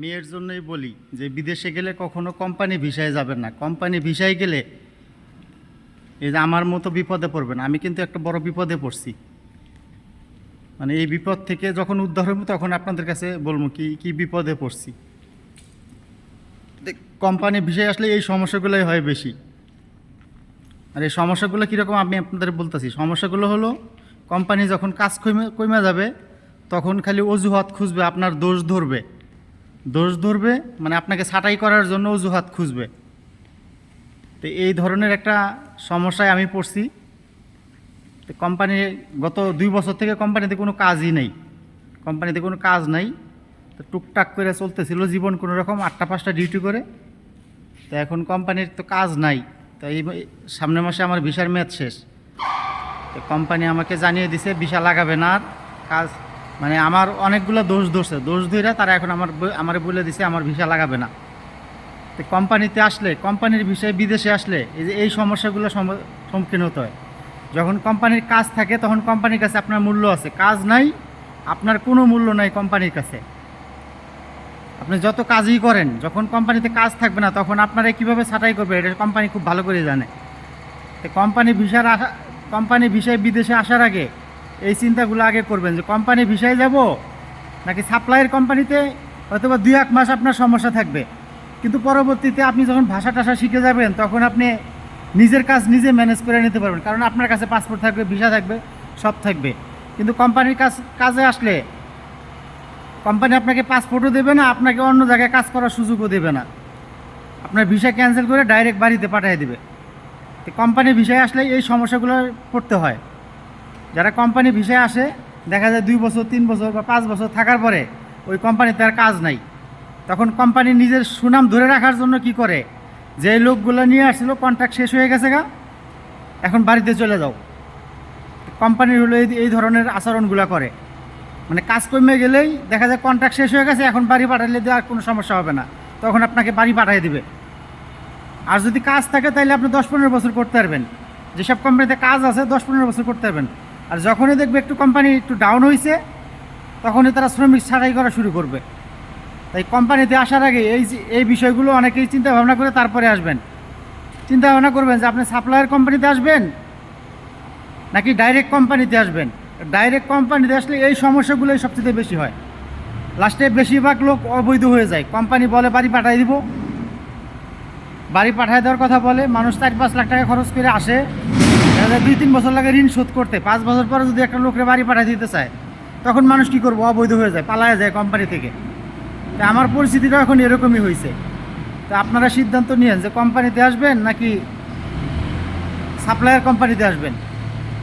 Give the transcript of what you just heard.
আমি এর জন্যই বলি যে বিদেশে গেলে কখনো কোম্পানি ভিসায় যাবেন না। কোম্পানি ভিসায় গেলে এই যে আমার মতো বিপদে পড়বেন। আমি কিন্তু একটা বড় বিপদে পড়ছি। মানে এই বিপদ থেকে যখন উদ্ধার হব তখন আপনাদের কাছে বলব কি কি বিপদে পড়ছি। কোম্পানি ভিসায় আসলে এই সমস্যাগুলোই হয় বেশি। আর এই সমস্যাগুলো কীরকম আমি আপনাদের বলতেছি। সমস্যাগুলো হলো, কোম্পানি যখন কাজ কমে কমে যাবে, তখন খালি অজুহাত খুঁজবে, আপনার দোষ ধরবে। দোষ ধরবে মানে আপনাকে ছাঁটাই করার জন্য অজুহাত খুঁজবে। তো এই ধরনের একটা সমস্যায় আমি পড়ছি। তো কোম্পানি গত দুই বছর থেকে কোম্পানিতে কোনো কাজই নেই। কোম্পানিতে কোনো কাজ নাই। তো টুকটাক করে চলতেছিল জীবন কোনো রকম, আটটা পাঁচটা ডিউটি করে। তো এখন কোম্পানির তো কাজ নাই। তো এই সামনের মাসে আমার ভিসার মেয়াদ শেষ। তো কোম্পানি আমাকে জানিয়ে দিছে, ভিসা লাগাবে না আর। কাজ মানে আমার অনেকগুলো দোষ ধরছে। দোষ ধরে তারা এখন আমার আমারে বলে দিছে, আমার ভিসা লাগাবে না। তো কোম্পানিতে আসলে, কোম্পানির বিষয়ে বিদেশে আসলে এই যে, এই সমস্যাগুলো সম্মুখীন হতে হয়। যখন কোম্পানির কাজ থাকে, তখন কোম্পানির কাছে আপনার মূল্য আছে। কাজ নাই, আপনার কোনো মূল্য নাই কোম্পানির কাছে। আপনি যত কাজই করেন, যখন কোম্পানিতে কাজ থাকবে না, তখন আপনারা কীভাবে ছাঁটাই করবে এটা কোম্পানি খুব ভালো করে জানে। তো কোম্পানি ভিসার আসা কোম্পানি ভিসায় বিদেশে আসার আগে এই চিন্তাগুলো আগে করবেন যে কোম্পানি ভিসায় যাব নাকি সাপ্লাইয়ের কোম্পানিতে হয়তো বা দুই এক মাস আপনার সমস্যা থাকবে। কিন্তু পরবর্তীতে আপনি যখন ভাষা টাষা শিখে যাবেন, তখন আপনি নিজের কাজ নিজে ম্যানেজ করে নিতে পারবেন। কারণ আপনার কাছে পাসপোর্ট থাকবে ভিসা থাকবে, সব থাকবে। কিন্তু কোম্পানির কাজ, কাজে আসলে কোম্পানি আপনাকে পাসপোর্টও দেবে না, আপনাকে অন্য জায়গায় কাজ করার সুযোগও দেবে না। আপনার ভিসা ক্যান্সেল করে ডাইরেক্ট বাড়িতে পাঠিয়ে দেবে। তো কোম্পানি ভিসায় আসলে এই সমস্যাগুলো পড়তে হয়। যারা কোম্পানি ভিসায় আসে, দেখা যায় দুই বছর, তিন বছর বা পাঁচ বছর থাকার পরে ওই কোম্পানিতে আর কাজ নাই। তখন কোম্পানি নিজের সুনাম ধরে রাখার জন্য কি করে? যে লোকগুলো নিয়ে আসছিল কন্ট্রাক্ট শেষ হয়ে গেছে গা, এখন বাড়িতে চলে যাও। কোম্পানির হলো এই ধরনের আচরণগুলো করে। মানে কাজ কমে গেলেই দেখা যায় কন্ট্রাক্ট শেষ হয়ে গেছে, এখন বাড়ি পাঠালে আর কোনো সমস্যা হবে না। তখন আপনাকে বাড়ি পাঠিয়ে দিবে। আর যদি কাজ থাকে তাহলে আপনি দশ পনেরো বছর করতে পারবেন। যেসব কোম্পানিতে কাজ আছে, দশ পনেরো বছর করতে পারবেন। আর যখনই দেখবে একটু কোম্পানি একটু ডাউন হয়েছে তখনই তারা শ্রমিক ছাঁটাই করা শুরু করবে। তাই কোম্পানিতে আসার আগে এই এই বিষয়গুলো অনেকেই চিন্তা ভাবনা করে তারপরে আসবেন। চিন্তা ভাবনা করবেন যে আপনি সাপ্লায়ার কোম্পানিতে আসবেন, নাকি ডাইরেক্ট কোম্পানিতে আসবেন? ডাইরেক্ট কোম্পানিতে আসলে এই সমস্যাগুলোই সবচেয়ে বেশি হয়। লাস্টে বেশিরভাগ লোক অবৈধ হয়ে যায়। কোম্পানি বলে বাড়ি পাঠিয়ে দিব বাড়ি পাঠায় দেওয়ার কথা বলে, মানুষ চার পাঁচ লাখ টাকা খরচ করে আসে। দুই তিন বছর লাগে ঋণ শোধ করতে। পাঁচ বছর পরে যদি একটা লোকের বাড়ি পাঠিয়ে দিতে চায়, তখন মানুষ কি করব? অবৈধ হয়ে যায়, পালায় যায় কোম্পানি থেকে। তা আমার পরিস্থিতিটা এখন এরকমই হয়েছে তা আপনারা সিদ্ধান্ত নিয়েন যে কোম্পানিতে আসবেন নাকি সাপ্লায়ার কোম্পানিতে আসবেন?